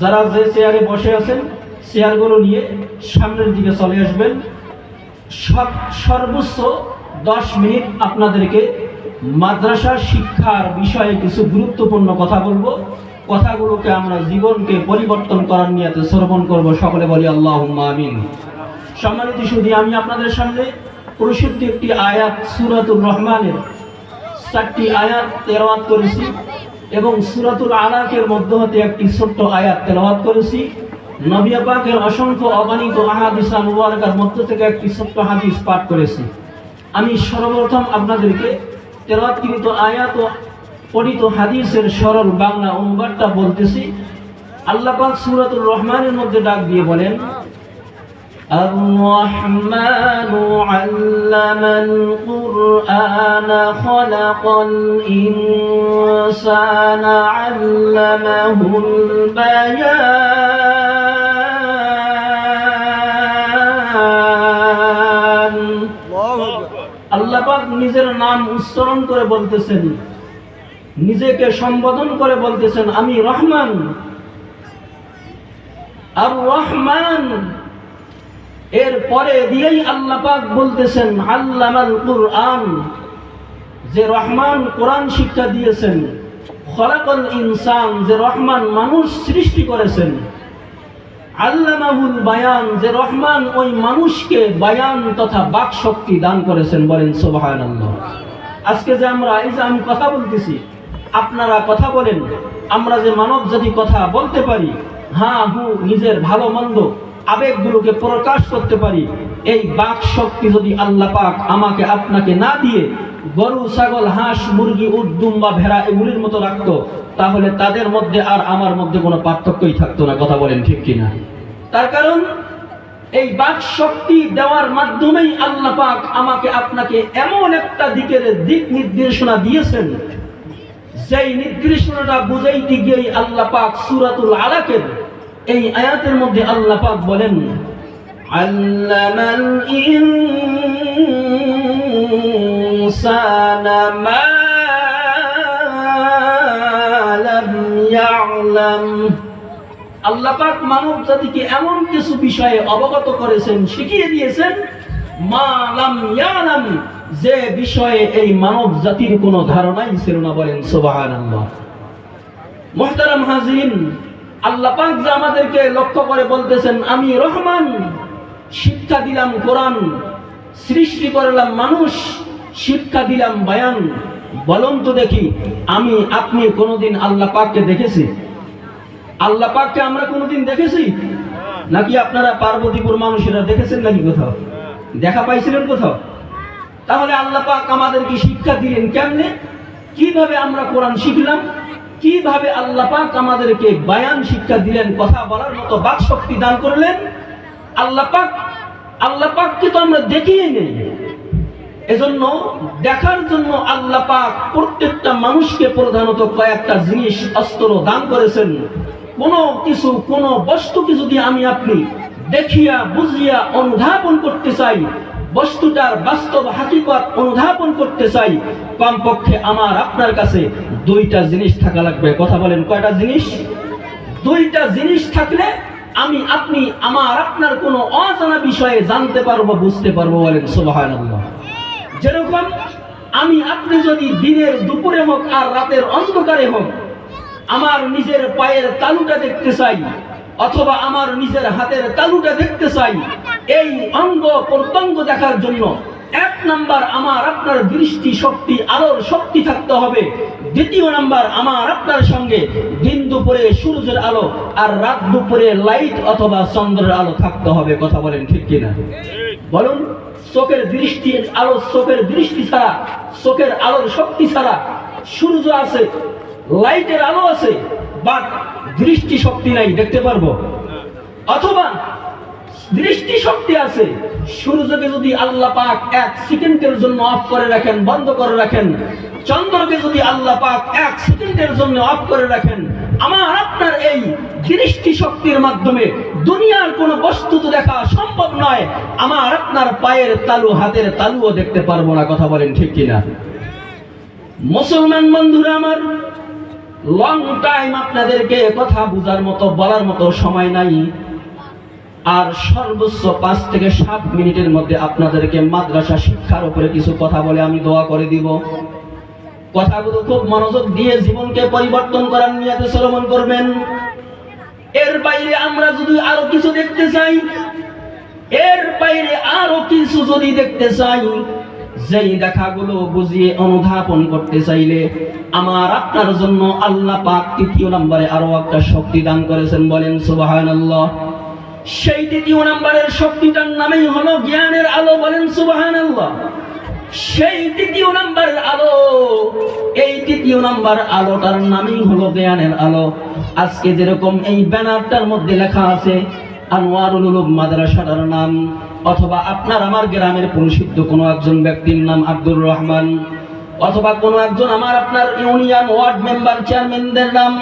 যারা যে চেয়ারে বসে আছেন চেয়ারগুলো নিয়ে সামনের দিকে চলে আসবেন। সব সর্বোচ্চ দশ মিনিট আপনাদেরকে মাদ্রাসা শিক্ষার বিষয়ে কিছু গুরুত্বপূর্ণ কথা বলব। কথাগুলোকে আমরা জীবনকে পরিবর্তন করার নিয়ে শ্রবণ করব। সকলে বলি আল্লাহ আমিন। সম্মানিত শুধু আমি আপনাদের সামনে প্রসিদ্ধ একটি আয়াত সুরাতুর রহমানের চারটি আয়াত তেলাওয়াত করেছি। এবং সুরাতুল আলাকের মধ্য হতে একটি ছোট্ট আয়াত তেলাওয়াত করেছি। নবিয়া পাকের অসংখ্য অগণিত আহাদিসা মুবারকার মধ্য থেকে একটি ছোট্ট হাদিস পাঠ করেছি। আমি সর্বপ্রথম আপনাদেরকে তেলাওয়াতকৃত আয়াত ও পঠিত হাদিসের সরল বাংলা অনুবাদটা বলতেছি। আল্লাহ পাক সুরাতুর রহমানের মধ্যে ডাক দিয়ে বলেন الرحمن علم القرآن خلق الإنسان علمه البيان আল্লাহ পাক নিজের নাম উচ্চারণ করে বলতেছেন নিজেকে সম্বোধন করে বলতেছেন আমি রহমান আর রহমান এর পরে দিয়েই আল্লাহ পাক বলতেছেন, আল্লামাল কুরআন। যে রহমান কোরআন শিক্ষা দিয়েছেন, খলাকল ইনসান, যে রহমান মানুষ সৃষ্টি করেছেন। আল্লামাহুল বায়ান, যে রহমান ওই মানুষকে বায়ান তথা বাক শক্তি দান করেছেন বলেন, সুবহানাল্লাহ। আজকে যে আমরা, এই যে আমি কথা বলতেছি, আপনারা কথা বলেন, আমরা যে মানব জাতি কথা বলতে পারি হ্যাঁ হু, নিজের ভালো মন্দ আবেগগুলোকে প্রকাশ করতে পারি। এই বাক শক্তি যদি আল্লাহ পাক আমাকে আপনাকে না দিয়ে গরু, ছাগল, হাঁস, মুরগি উদ্দুম বা ভেড়া এগুলির মতো রাখতো, তাহলে তাদের মধ্যে আর আমার মধ্যে কোনো পার্থক্যই থাকতো না। কথা বলেন ঠিক কিনা? তার কারণ, এই বাক শক্তি দেওয়ার মাধ্যমেই আল্লাহ পাক আমাকে আপনাকে এমন একটা দিকের দিক নির্দেশনা দিয়েছেন, যেই নির্দেশনাটা বুঝাইতে গিয়েই আল্লাহ পাক সুরাতুল আলাকের এই আয়াতের মধ্যে আল্লাহ পাক বলেন, আল্লামাল ইনসানা মা লাম ইয়ালাম। আল্লাহ পাক মানব জাতিকে এমন কিছু বিষয়ে অবগত করেছেন, শিখিয়ে দিয়েছেন, মা যে বিষয়ে এই মানব জাতির কোনো ধারণাই ছিল না বলেন, সুবহানাল্লাহ। মুহতারাম হাজিরিন আল্লাহ পাক যে আমাদেরকে লক্ষ্য করে বলতেছেন, আমি রহমান, শিক্ষা দিলাম কোরআন, সৃষ্টি করলাম মানুষ, শিক্ষা দিলাম বায়ান। বলুন তো দেখি, আমি, আপনি কোনোদিন আল্লাহ পাককে দেখেছি? আল্লাহ পাককে আমরা কোনোদিন দেখেছি? নাকি আপনারা পার্বতীপুর মানুষেরা দেখেছেন নাকি কোথাও? দেখা পাইছিলেন কোথাও? তাহলে আল্লাহ পাক আমাদেরকে শিক্ষা দিলেন কেমনে? কীভাবে আমরা কোরআন শিখলাম? কীভাবে আল্লাহ পাক আমাদেরকে বায়ান শিক্ষা দিলেন, কথা বলার মতো বাক শক্তি দান করলেন? আল্লাহ পাক, আল্লাহ পাককে তো আমরা দেখিয়ে নেই। এজন্য দেখার জন্য আল্লাহ পাক প্রত্যেকটা মানুষকে প্রধানত কয়েকটা জিনিস, অস্ত্র দান করেছেন। কোনো কিছু, কোনো বস্তুকে যদি আমি আপনি দেখিয়া, বুঝিয়া অনুধাবন করতে চাই বস্তুটার বাস্তব হাকিকত অনুধাবন করতে চাই, কমপক্ষে আমার আপনার কাছে দুইটা জিনিস থাকা লাগবে। কথা বলেন, কয়টা জিনিস? দুইটা জিনিস থাকলে আমি, আপনি আমার আপনার কোনো অজানা বিষয়ে জানতে পারব, বুঝতে পারব বলেন, সুবহানাল্লাহ। যেরকম আমি, আপনি যদি দিনের দুপুরে হোক আর রাতের অন্ধকারে হোক, আমার নিজের পায়ের তালুটা দেখতে চাই, অথবা আমার নিজের হাতের তালুটা দেখতে চাই এই অঙ্গ প্রত্যঙ্গ দেখার জন্য এক নাম্বার আমার আপনার দৃষ্টি শক্তি, আলোর শক্তি থাকতে হবে। দ্বিতীয় নাম্বার আমার আপনার সঙ্গে দিন দুপুরে সূর্যের আলো আর রাত দুপুরে লাইট অথবা চন্দ্রের আলো থাকতে হবে। কথা বলেন ঠিক কিনা? বলুন, চোখের দৃষ্টি, আলো চোখের দৃষ্টি ছাড়া, চোখের আলোর শক্তি ছাড়া সূর্য আছে, লাইটের আলো আছে, বাট দৃষ্টি শক্তি নাই, দেখতে পারব? অথবা দৃষ্টি শক্তি আছে। সূর্যকে যদি আল্লাহ পাক এক সেকেন্ডের জন্য অফ করে রাখেন, বন্ধ করে রাখেন, চন্দ্রকে যদি আল্লাহ পাক এক সেকেন্ডের জন্য অফ করে রাখেন, আমার আপনার এই দৃষ্টি শক্তির মাধ্যমে দুনিয়ার কোনো বস্তু তো দেখা সম্ভব নয়। আমার আপনার পায়ের তালু, হাতের তালুও দেখতে পারব না, কথা বলেন ঠিক কিনা? মুসলমান বন্ধুরা আমার লং টাইম আপনাদেরকে কথা বোঝার মতো, বলার মতো সময় নাই। আর সর্বোচ্চ পাঁচ থেকে সাত মিনিটের মধ্যে আপনাদেরকে মাদ্রাসা শিক্ষার উপরে কিছু কথা বলে আমি দোয়া করে দিব। কথাগুলো খুব মনোযোগ দিয়ে জীবনকে পরিবর্তন করার নিয়াতে শ্রবণ করবেন। এর বাইরে আমরা যদি আরও কিছু দেখতে চাই, এর বাইরে আরও কিছু যদি দেখতে চাই, যেই দেখাগুলো বুঝিয়ে অনুধাবন করতে চাইলে আমার আপনার জন্য আল্লাহ পাক তৃতীয় নম্বরে আরও একটা শক্তি দান করেছেন বলেন, সুবহানাল্লাহ। সেই তৃতীয় নাম্বারের শক্তিটার নামেই হলো জ্ঞানের আলো। বলেন সুবহানাল্লাহ। সেই তৃতীয় নাম্বারের আলো, এই তৃতীয় নাম্বার আলোটার নামই হলো জ্ঞানের আলো। আজকে যেরকম এই ব্যানারটার মধ্যে লেখা আছে, আনোয়ারুল উলুম মাদ্রাসাটার নাম, অথবা আপনার আমার গ্রামের পরিশুদ্ধ কোনো একজন ব্যক্তির নাম আব্দুর রহমান, অথবা কোনো একজন আমার আপনার ইউনিয়ন ওয়ার্ড মেম্বার চেয়ারম্যানদের নাম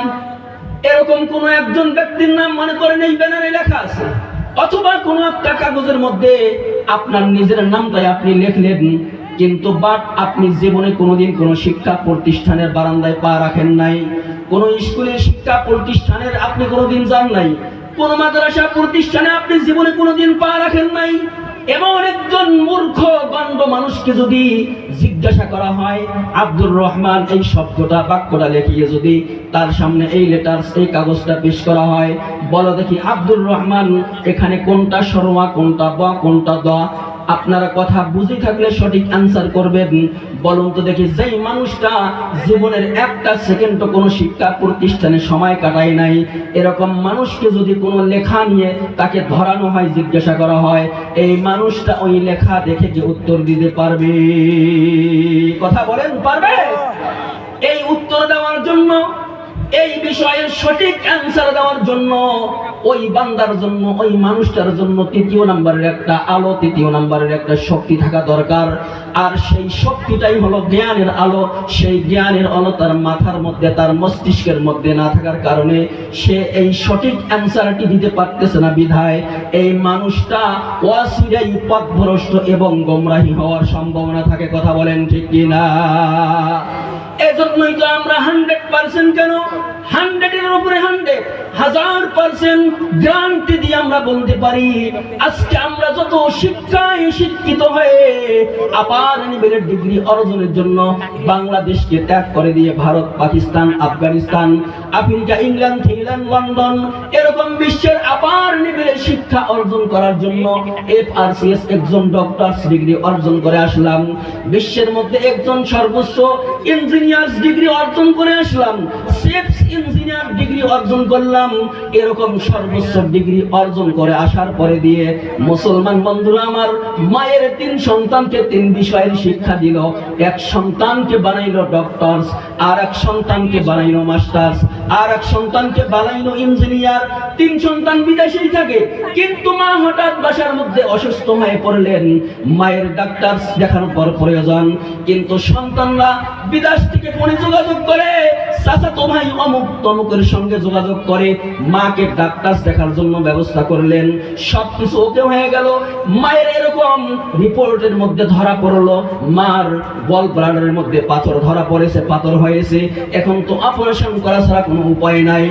এরকম কোন একজন ব্যক্তির নাম মনে করেন এই ব্যানারে লেখা আছে। অথবা কোনো একটা কাগজের মধ্যে আপনার নিজের নামটাই আপনি লিখলেন, কিন্তু বাট আপনি জীবনে কোনোদিন কোনো শিক্ষা প্রতিষ্ঠানের বারান্দায় পা রাখেন নাই, কোন স্কুলের শিক্ষা প্রতিষ্ঠানের আপনি কোনোদিন যান নাই, কোন মাদ্রাসা প্রতিষ্ঠানে আপনি জীবনে কোনোদিন পা রাখেন নাই এমন একজন মূর্খ গণ্ড মানুষকে যদি জিজ্ঞাসা করা হয়, আব্দুর রহমান, এই শব্দটা বাক্যটা লেখিয়ে যদি তার সামনে এই লেটার এই কাগজটা পেশ করা হয়, বলো দেখি, আব্দুর রহমান, এখানে কোনটা সরমা, কোনটা ব, কোনটা দ? আপনারা কথা বুঝে থাকলে সঠিক অ্যান্সার করবেন। বলুন তো দেখি, যেই মানুষটা জীবনের একটা সেকেন্ড কোনো শিক্ষা প্রতিষ্ঠানে সময় কাটায় নাই, এরকম মানুষকে যদি কোনো লেখা নিয়ে তাকে ধরানো হয়, জিজ্ঞাসা করা হয়, এই মানুষটা ওই লেখা দেখে কি উত্তর দিতে পারবে? কথা বলেন, পারবে? এই উত্তর দেওয়ার জন্য এই বিষয়ের সঠিক অ্যান্সার দেওয়ার জন্য, ওই বান্দার জন্য, ওই মানুষটার জন্য তৃতীয় নাম্বারের একটা আলো, তৃতীয় নাম্বারের একটা শক্তি থাকা দরকার। আর সেই শক্তিটাই হলো জ্ঞানের আলো। সেই জ্ঞানের আলো তার মাথার মধ্যে, তার মস্তিষ্কের মধ্যে না থাকার কারণে সে এই সঠিক অ্যান্সারটি দিতে পারতেছে না বিধায়। এই মানুষটা ওয়াসিরাই পথভ্রষ্ট এবং গোমরাহী হওয়ার সম্ভাবনা থাকে, কথা বলেন ঠিক কিনা? এজন্যই তো আমরা হান্ড্রেড পার্সেন্ট কেন হান্ড্রেডের উপরে হান্ড্রেড হাজার পার্সেন্ট গ্রান্টি দিয়ে আমরা বলতে পারি, আজকে আমরা যত শিক্ষায় শিক্ষিত হয়ে আপার লেভেলের ডিগ্রি অর্জনের জন্য বাংলাদেশকে ত্যাগ করে দিয়ে ভারত, পাকিস্তান, আফগানিস্তান, আফ্রিকা, ইংল্যান্ড থিংল্যান্ড লন্ডন, এরকম বিশ্বের আপার লেভেলের শিক্ষা অর্জন করার জন্য এফ আর সি এস একজন ডক্টরস ডিগ্রি অর্জন করে আসলাম। বিশ্বের মধ্যে একজন সর্বোচ্চ ইঞ্জিনিয়ার্স ডিগ্রি অর্জন করে আসলাম। সেফস ইঞ্জিনিয়ার ডিগ্রি অর্জন করলাম। এরকম সর্বোচ্চ ডিগ্রি অর্জন করে আসার পরে দিয়ে মুসলমান বন্ধুরা আমার মায়ের তিন সন্তানকে তিন বিষয়ের শিক্ষা দিল। এক সন্তানকে বানাইলো ডক্টরস আর এক সন্তানকে বানাইলো মাস্টার্স আর এক সন্তানকে বানাইলো ইঞ্জিনিয়ার তিন সন্তান বিদেশেই থাকে, কিন্তু মা হঠাৎ বাসার মধ্যে অসুস্থ হয়ে পড়লেন। মায়ের ডাক্তার দেখানোর পর প্রয়োজন, কিন্তু সন্তানরা বিদেশ থেকে ফোনে যোগাযোগ করে চাচাতো ভাই অমুক তমুকের সঙ্গে যোগাযোগ করে, মাকে ডাক্তার দেখার জন্য ব্যবস্থা করলেন। সব কিছু ওকে হয়ে গেল। মায়ের এরকম রিপোর্টের মধ্যে ধরা পড়ল। মার বল ব্লাডের মধ্যে পাথর ধরা পড়েছে, পাথর হয়েছে। এখন তো অপারেশন করা ছাড়া কোনো উপায় নাই।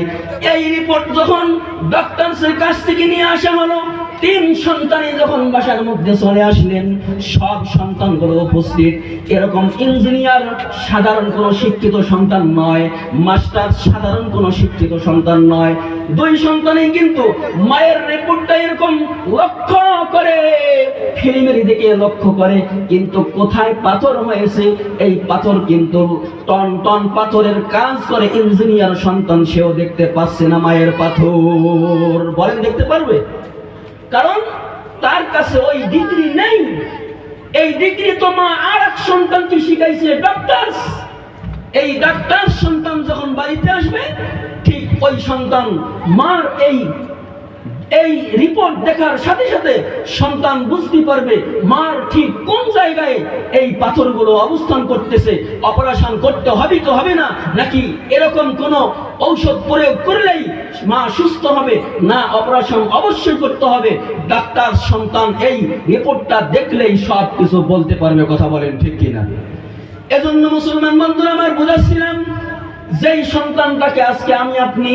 এই রিপোর্ট যখন ডক্টরসের কাছ থেকে নিয়ে আসা হলো তিন সন্তানই যখন বাসার মধ্যে চলে আসলেন, সব সন্তানগুলো উপস্থিত। এরকম ইঞ্জিনিয়ার, সাধারণ কোনো শিক্ষিত সন্তান নয়, মাস্টার, সাধারণ কোনো শিক্ষিত সন্তান নয়। দুই সন্তানই কিন্তু মায়ের রিপোর্টটা এরকম লক্ষ্য করে, ফিল্মের দিকে লক্ষ্য করে, কিন্তু কোথায় পাথর হয়েছে, এই পাথর কিন্তু টন টন পাথরের কাজ করে ইঞ্জিনিয়ার সন্তান সেও দেখতে পাচ্ছে না মায়ের পাথর। বলেন, দেখতে পারবে? কারণ তার কাছে ওই ডিগ্রি নেই। এই ডিগ্রি তো মা আর এক সন্তানকে শিখাইছে ডাক্তার এই ডাক্তার সন্তান যখন বাড়িতে আসবে, ঠিক ওই সন্তান মার এই এই রিপোর্ট দেখার সাথে সাথে সন্তান বুঝতে পারবে মার ঠিক কোন জায়গায় এই পাথরগুলো অবস্থান করতেছে, অপারেশন করতে হবে তো হবে না, নাকি এরকম কোন ঔষধ প্রয়োগ করলেই মা সুস্থ হবে? না, অপারেশন অবশ্যই করতে হবে। ডাক্তার সন্তান এই রিপোর্টটা দেখলেই সব কিছু বলতে পারবে, কথা বলেন ঠিক কিনা। এজন্য মুসলমান বন্ধুরা, আমার বুঝাচ্ছিলাম যেই সন্তানটাকে আজকে আমি আপনি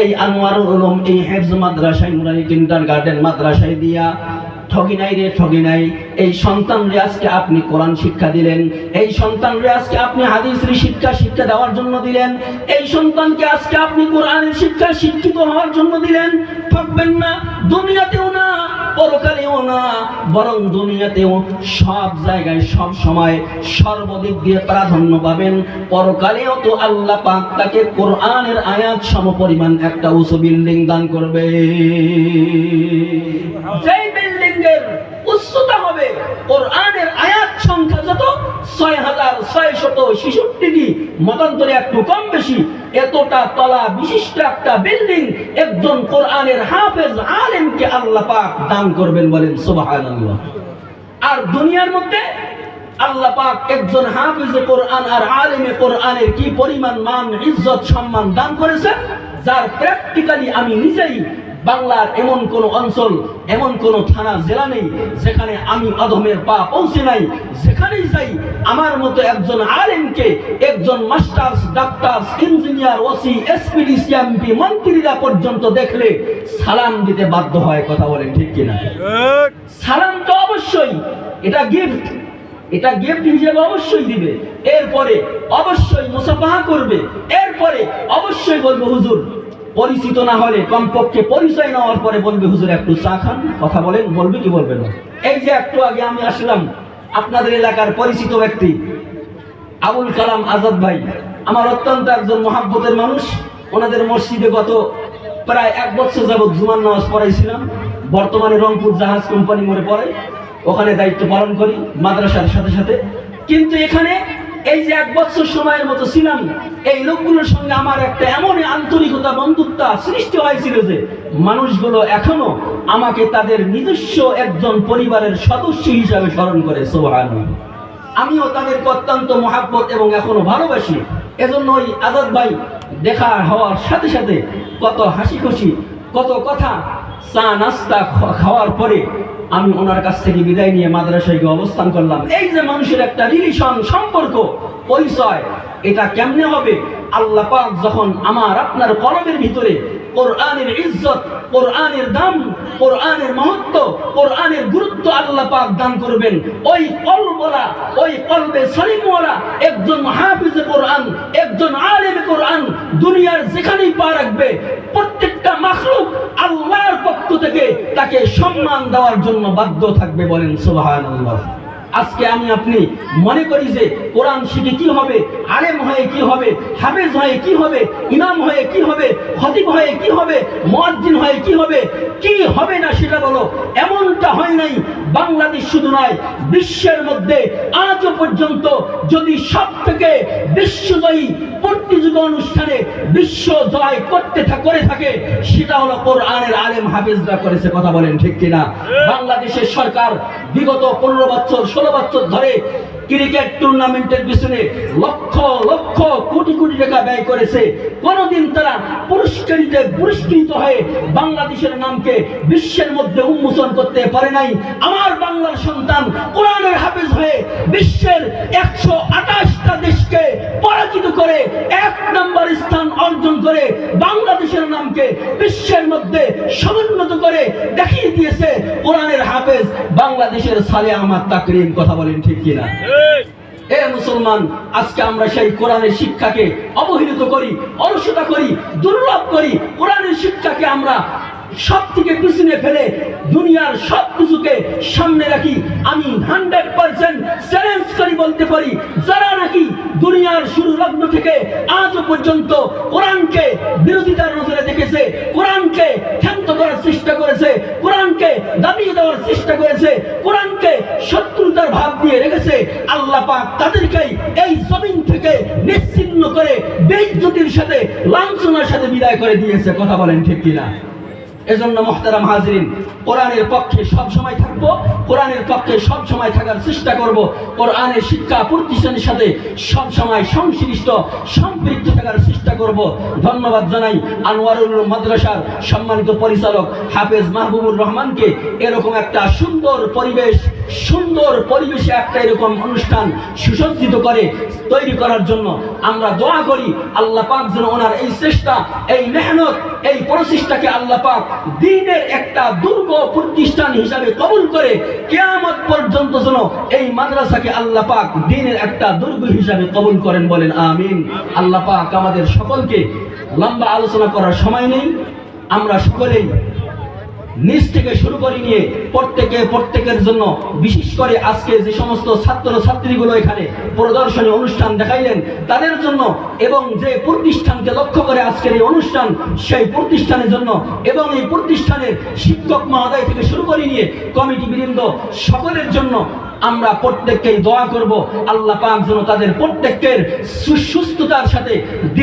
এই আনোয়ারুল উলুম, এই হেফজ মাদ্রাসায়, নুরানি কিন্টার গার্ডেন মাদ্রাসায় দিয়া, ঠগি নাই রে, ঠগি নাই, এই সন্তানরে আজকে আপনি কোরআন শিক্ষা দিলেন, এই সন্তানরে আজকে আপনি হাদিসের শিক্ষা শিক্ষা দেওয়ার জন্য দিলেন, এই সন্তানকে আজকে আপনি কোরআনের শিক্ষা শিক্ষিত হওয়ার জন্য দিলেন, ঠকবেন না, দুনিয়াতেও না পরকালেও না, বরং দুনিয়াতেও সব জায়গায়, সব সময় সর্বদিক দিয়ে প্রাধান্য পাবেন। পরকালেও তো আল্লাহ পাক তাকে কোরআনের আয়াত সম পরিমাণ একটা উঁচু বিল্ডিং দান করবে। বিল্ডিং এর উচ্চতা হবে। কোরআনের আয়াত সংখ্যা যত, ছয় হাজার ছয় শত ছেষট্টি মতান্তরে একটু কম বেশি। এতটা তলা বিশিষ্ট একটা বিল্ডিং, একজন কোরআনের হাফেজ আলেমকে আল্লাহ পাক দান করবেন বলেন, সুবহানাল্লাহ। আর দুনিয়ার মধ্যে আল্লাহ পাক একজন হাফিজে কোরআন আর আলেমে কোরআনের কি পরিমাণ মান, ইজ্জত, সম্মান দান করেছেন, যার প্র্যাকটিক্যালি আমি নিজেই বাংলার এমন কোন অঞ্চল এমন কোন থানা জেলা নেই যেখানে আমি অধমের পা পৌঁছে নাই। যেখানেই যাই আমার মতো একজন আলেমকে একজন মাস্টার্স ডাক্তার্স ইঞ্জিনিয়ার ওসি এসপিডি সিএমপি মন্ত্রীরা পর্যন্ত দেখলে সালাম দিতে বাধ্য হয় কথা বলেন ঠিক কিনা? সালাম তো অবশ্যই এটা গিফট এটা গিফট হিসেবে অবশ্যই দিবে। এরপরে অবশ্যই মুসাফাহা করবে। এরপরে অবশ্যই বলবে হুজুর পরিচিত না হলে কমপক্ষে পরিচয় নেওয়ার পরে বলবে, হুজুর, একটু চা খান। কথা বলেন, বলবে কি বলবে না? এই যে একটু আগে আমি আসলাম, আপনাদের এলাকার পরিচিত ব্যক্তি, আবুল কালাম আজাদ ভাই, আমার অত্যন্ত একজন মহাব্বতের মানুষ। ওনাদের মসজিদে গত প্রায় এক বছর যাবৎ জুমান নামাজ পড়াইছিলাম। বর্তমানে রংপুর জাহাজ কোম্পানি মোড়ে পড়ে। ওখানে দায়িত্ব পালন করি, মাদ্রাসার সাথে সাথে। কিন্তু এখানে এই যে এক বছর সময়ের মতো ছিলাম, এই লোকগুলোর সঙ্গে আমার একটা এমন আন্তরিকতা বন্ধুত্ব সৃষ্টি হয়েছিল যে মানুষগুলো এখনও আমাকে তাদের নিজস্ব একজন পরিবারের সদস্য হিসাবে স্মরণ করে সোহান আমিও তাদেরকে অত্যন্ত মহাব্বত এবং এখনও ভালোবাসি। এজন্য ওই আজাদ ভাই দেখা হওয়ার সাথে সাথে কত হাসি খুশি কত কথা চা নাস্তা খাওয়ার পরে আমি ওনার কাছ থেকে বিদায় নিয়ে মাদ্রাসায় গিয়ে অবস্থান করলাম। এই যে মানুষের একটা রিলেশন সম্পর্ক, পরিচয়, এটা কেমনে হবে? আল্লাহ পাক যখন আমার, আপনার কলমের ভিতরে কোরআনের ইজ্জত, কোরআনের দাম, কোরআনের মহত্ব, কোরআনের গুরুত্ব আল্লাহ পাক দান করবেন। ওই কলবলা ওই কলবে সলিমওয়ালা, একজন হাফিজে কোরআন, একজন আলেমে কোরআন, দুনিয়ার যেখানেই পা রাখবে, প্রত্যেকটা মাখলুক তাকে সম্মান দেওয়ার জন্য বাধ্য থাকবে বলেন, সুবহানাল্লাহ। আজকে আমি আপনি মনে করি যে কোরআন শিখে কি হবে, আলেম হয়ে কি হবে, হাফেজ হয়ে কি হবে, ইমাম হয়ে কি হবে, খতিব হয়ে কি হবে, মুয়াজ্জিন হয়ে কি হবে কি হবে না সেটা বলো, এমনটা হয় নাই বাংলাদেশ শুধু নয় বিশ্বের মধ্যে আজও পর্যন্ত যদি সব থেকে বিশ্বজয়ী প্রতিযোগিতা অনুষ্ঠানে বিশ্ব জয় করতে করে থাকে সেটা হলো কোরআনের আলেম হাফিজরা করেছে কথা বলেন ঠিক কিনা? বাংলাদেশের সরকার বিগত পনেরো বছর ষোলো বছর ধরে ক্রিকেট টুর্নামেন্টের পিছনে লক্ষ লক্ষ কোটি কোটি টাকা ব্যয় করেছে। কোনোদিন তারা পুরস্কৃত পুরস্কৃত হয়ে বাংলাদেশের নামকে বিশ্বের মধ্যে উন্মোচন করতে পারে নাই। আমার বাংলার সন্তান কোরআনের হাফেজ হয়ে বিশ্বের একশো আঠাশটা দেশকে পরাজিত করে এক নম্বর স্থান অর্জন করে বাংলাদেশের নামকে বিশ্বের মধ্যে সমুন্নত করে দিয়েছে কোরআনের হাফেজ। বাংলাদেশের সালে আহমদ তাকরিম কথা বলেন ঠিক কিনা? এ মুসলমান, আজকে আমরা সেই কোরআনের শিক্ষাকে অবহেলিত করি, অলসতা করি, দুর্লভ করি। কোরআনের শিক্ষাকে আমরা সব থেকে পিছনে ফেলে দুনিয়ার সব কিছুকে সামনে রাখি। আমি হান্ড্রেড পার্সেন্ট চ্যালেঞ্জ করি বলতে পারি, যারা নাকি দুনিয়ার শুরু লগ্ন থেকে আজও পর্যন্ত কোরআনকে বিরোধিতার নজরে দেখেছে, কোরআনকে ক্ষান্ত করার চেষ্টা করেছে করেছে কোরআনকে শত্রুতার ভাব দিয়ে রেখেছে, আল্লাহ পাক তাদেরকেই এই জমিন থেকে নিশ্চিন্ন করে বেজ্জতির সাথে লাঞ্ছনার সাথে বিদায় করে দিয়েছে। কথা বলেন ঠিক কিনা? এজন্য মহতারা হাজরিন, কোরআনের পক্ষে সব সময় থাকব, কোরআনের পক্ষে সব সময় থাকার চেষ্টা করব, কোরআনের শিক্ষা প্রতিষ্ঠানের সাথে সব সময় সংশ্লিষ্ট, সম্পৃক্ত থাকার চেষ্টা করব। ধন্যবাদ জানাই আনোয়ারুল মাদ্রাসার সম্মানিত পরিচালক হাফেজ মাহবুবুর রহমানকে। এরকম একটা সুন্দর পরিবেশ সুন্দর পরিবেশে একটা এরকম অনুষ্ঠান সুসজ্জিত করে তৈরি করার জন্য আমরা দোয়া করি, আল্লাহ পাক যেন ওনার এই চেষ্টা, এই মেহনত, এই প্রচেষ্টাকে আল্লাহ পাক দিনের একটা দুর্গ প্রতিষ্ঠান হিসাবে কবুল করে কেয়ামত পর্যন্ত যেন এই মাদ্রাসাকে আল্লাহ পাক দিনের একটা দুর্গ হিসাবে কবুল করেন বলেন, আমিন। আল্লাহ পাক আমাদের সকলকে লম্বা আলোচনা করার সময় নেই। আমরা সকলেই নিজ থেকে শুরু করে নিয়ে প্রত্যেকে, প্রত্যেকের জন্য, বিশেষ করে আজকে যে সমস্ত ছাত্র ছাত্রীগুলো এখানে প্রদর্শনী অনুষ্ঠান দেখাইলেন, তাদের জন্য এবং যে প্রতিষ্ঠানকে লক্ষ্য করে আজকের এই অনুষ্ঠান, সেই প্রতিষ্ঠানের জন্য এবং এই প্রতিষ্ঠানের শিক্ষক মহোদয় থেকে শুরু করে নিয়ে কমিটি বৃন্দ সকলের জন্য আমরা প্রত্যেককেই দোয়া করব। আল্লাহ পাক যেন তাদের প্রত্যেকের সুস্থতার সাথে